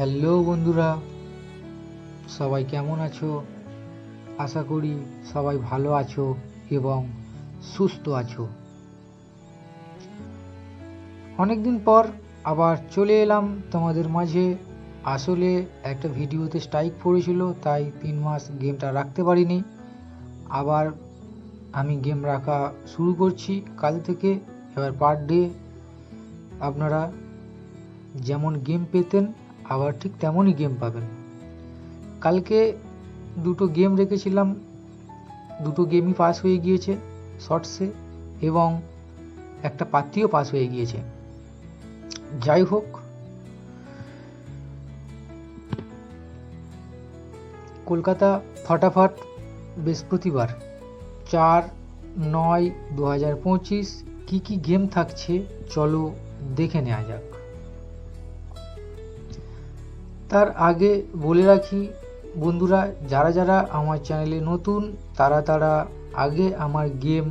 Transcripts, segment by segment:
Hello বন্ধুরা, সবাই কেমন আছো? আশা করি সবাই ভালো আছো এবং সুস্থ আছো। অনেকদিন পর আবার চলে এলাম তোমাদের মাঝে। আসলে একটা ভিডিওতে স্ট্রাইক পড়েছিল, তাই তিন মাস গেমটা রাখতে পারিনি। আবার আমি গেম রাখা শুরু করছি কাল থেকে। এবার পার ডে আপনারা যেমন গেম পেতেন আবার ঠিক তেমনই গেম পাবেন। কালকে দুটো গেম রেখেছিলাম, দুটো গেমই পাস হয়ে গিয়েছে শর্টসে এবং একটা পাত্রিও পাস হয়ে গিয়েছে। যাই হোক, কলকাতা ফটাফট বৃহস্পতিবার চার নয় দু হাজার পঁচিশ কী কী গেম থাকছে চলো দেখে নেওয়া যাক। তার আগে বলে রাখি, বন্ধুরা, যারা যারা আমার চ্যানেলে নতুন, তারা তারা আগে আমার গেম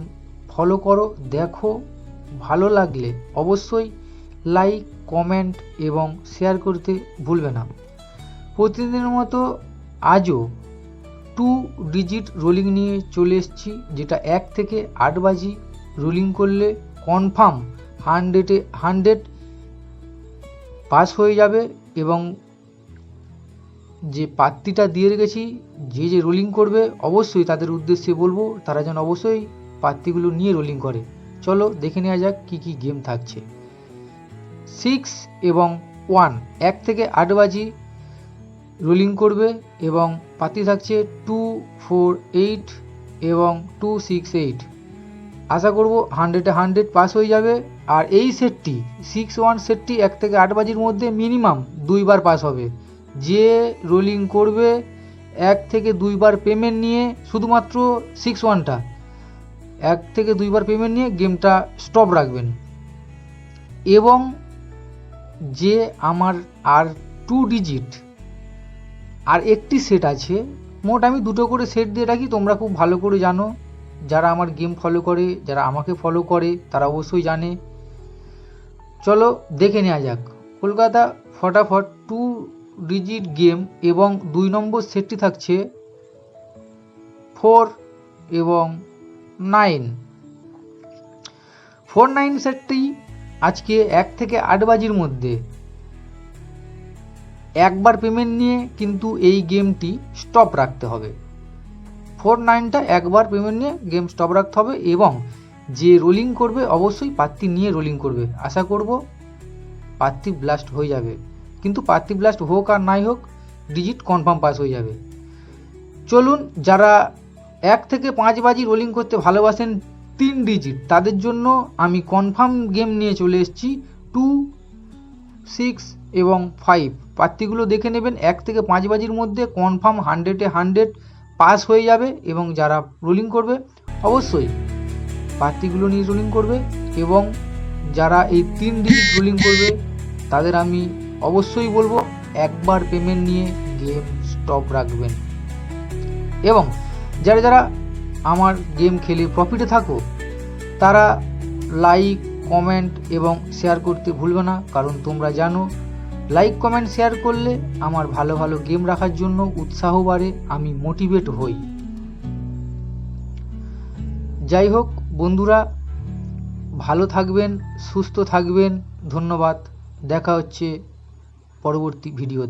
ফলো করো। দেখো, ভালো লাগলে অবশ্যই লাইক কমেন্ট এবং শেয়ার করতে ভুলবে না। প্রতিদিনের মতো আজও টু ডিজিট রোলিং নিয়ে চলে এসেছি, যেটা এক থেকে আট বাজি রোলিং করলে কনফার্ম হান্ড্রেডে হান্ড্রেড পাস হয়ে যাবে এবং যে পাত্রিটা দিয়ে রেখেছি, যে যে রোলিং করবে, অবশ্যই তাদের উদ্দেশ্যে বলব, তারা যেন অবশ্যই পাত্রিগুলো নিয়ে রোলিং করে। চলো দেখে নেওয়া যাক কি কি গেম থাকছে। সিক্স এবং ওয়ান এক থেকে আট বাজি রোলিং করবে এবং পাত্রি থাকছে টু ফোর এইট এবং টু সিক্স এইট আশা করব হান্ড্রেডে হান্ড্রেড পাস হয়ে যাবে। আর এই সেটটি সিক্স ওয়ান সেটটি এক থেকে আট বাজির মধ্যে মিনিমাম দুইবার পাস হবে। যে রোলিং করবে, এক থেকে দুইবার পেমেন্ট নিয়ে শুধুমাত্র সিক্স ওয়ানটা এক থেকে দুইবার পেমেন্ট নিয়ে গেমটা স্টপ রাখবেন। এবং যে আমার আর টু ডিজিট আর একটি সেট আছে, মোট আমি দুটো করে সেট দিয়ে রাখি, তোমরা খুব ভালো করে জানো। যারা আমার গেম ফলো করে, যারা আমাকে ফলো করে, তারা অবশ্যই জানে। চলো দেখে নেওয়া যাক। কলকাতা ফটাফট টু ডিজিট গেম এবং দুই নম্বর সেটটি থাকছে ফোর এবং নাইন। ফোর নাইন সেটটি আজকে এক থেকে আট বাজির মধ্যে। একবার পেমেন্ট নিয়ে কিন্তু এই গেমটি স্টপ রাখতে হবে। ফোর নাইনটা একবার পেমেন্ট নিয়ে গেম স্টপ রাখতে হবে এবং যে রোলিং করবে অবশ্যই পাত্তি নিয়ে রোলিং করবে। আশা করব পাত্তি ব্লাস্ট হয়ে যাবে। কিন্তু পাত্তি ব্লাস্ট হোক আর নাই হোক ডিজিট কনফার্ম পাস হয়ে যাবে। চলুন, যারা এক থেকে পাঁচ বাজি রোলিং করতে ভালোবাসেন তিন ডিজিট তাদের জন্য আমি কনফার্ম গেম নিয়ে চলে এসেছি টু সিক্স এবং ফাইভ পাত্তিগুলো দেখে নেবেন, এক থেকে পাঁচ বাজির মধ্যে কনফার্ম হান্ড্রেডে হান্ড্রেড পাস হয়ে যাবে এবং যারা রোলিং করবে, অবশ্যই পাত্তিগুলো নিয়ে রোলিং করবে এবং যারা এই তিন ডিজিট রোলিং করবে, তাদের আমি অবশ্যই বলব, একবার পেমেন্ট নিয়ে গেম স্টপ রাখবেন। এবং যারা যারা আমার গেম খেলে প্রফিটে থাকো, তারা লাইক কমেন্ট এবং শেয়ার করতে ভুলবে না। কারণ তোমরা জানো লাইক কমেন্ট শেয়ার করলে আমার ভালো ভালো গেম রাখার জন্য উৎসাহ বাড়ে, আমি মোটিভেট হই। যাই হোক, বন্ধুরা, ভালো থাকবেন, সুস্থ থাকবেন, ধন্যবাদ। দেখা হচ্ছে পরবর্তী ভিডিওতে